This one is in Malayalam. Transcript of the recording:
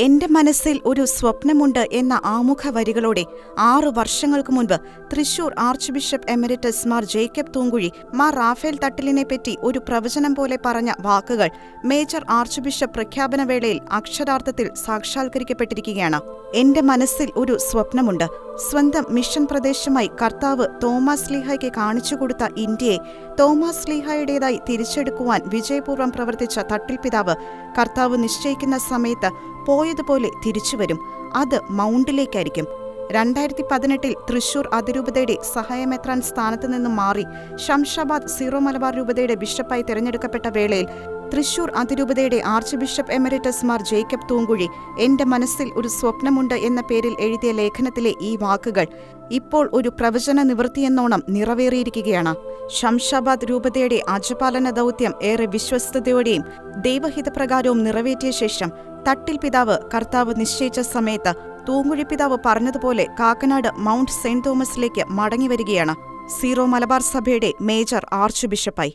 എന്റെ മനസ്സിൽ ഒരു സ്വപ്നമുണ്ട് എന്ന ആമുഖ വരികളോടെ ആറു വർഷങ്ങൾക്ക് മുൻപ് Thrissur archbishop emeritus Mar Jacob Thoonkuzhy Mar Raphael തട്ടിലിനെ പറ്റി ഒരു പ്രവചനം പോലെ പറഞ്ഞ വാക്കുകൾ മേജർ ആർച്ച് ബിഷപ്പ് പ്രഖ്യാപന വേളയിൽ അക്ഷരാർത്ഥത്തിൽ സാക്ഷാത്കരിക്കപ്പെട്ടിരിക്കുകയാണ്. എന്റെ മനസ്സിൽ ഒരു സ്വപ്നമുണ്ട്. സ്വന്തം മിഷൻ പ്രദേശമായി കർത്താവ് തോമസ് ലീഹയ്ക്ക് കാണിച്ചുകൊടുത്ത ഇന്ത്യയെ തോമസ് ലീഹയുടേതായി തിരിച്ചെടുക്കുവാൻ വിജയപൂർവം പ്രവർത്തിച്ച തട്ടിൽ പിതാവ് കർത്താവ് നിശ്ചയിക്കുന്ന സമയത്ത് പോയതുപോലെ തിരിച്ചു വരും. അത് മൗണ്ടിലേക്കായിരിക്കും. രണ്ടായിരത്തി പതിനെട്ടിൽ തൃശൂർ അതിരൂപതയുടെ സഹായമെത്രാൻ സ്ഥാനത്ത് നിന്നും മാറി ഷംഷാബാദ് സീറോ മലബാർ രൂപതയുടെ ബിഷപ്പായി തിരഞ്ഞെടുക്കപ്പെട്ട വേളയിൽ തൃശൂർ അതിരൂപതയുടെ archbishop emeritus Mar Jacob Thoonkuzhy എന്റെ മനസ്സിൽ ഒരു സ്വപ്നമുണ്ട് എന്ന പേരിൽ എഴുതിയ ലേഖനത്തിലെ ഈ വാക്കുകൾ ഇപ്പോൾ ഒരു പ്രവചന നിവൃത്തിയെന്നോണം നിറവേറിയിരിക്കുകയാണ്. ശംഷാബാദ് രൂപതയുടെ അജപാലന ദൗത്യം ഏറെ വിശ്വസ്തയോടെയും ദൈവഹിതപ്രകാരവും നിറവേറ്റിയ ശേഷം തട്ടിൽ പിതാവ് കർത്താവ് നിശ്ചയിച്ച സമയത്ത് തൂങ്കുഴി പിതാവ് പറഞ്ഞതുപോലെ കാക്കനാട് മൗണ്ട് സെന്റ് തോമസിലേക്ക് മടങ്ങിവരികയാണ്. സീറോ മലബാർ സഭയുടെ മേജർ ആർച്ച് ബിഷപ്പായി.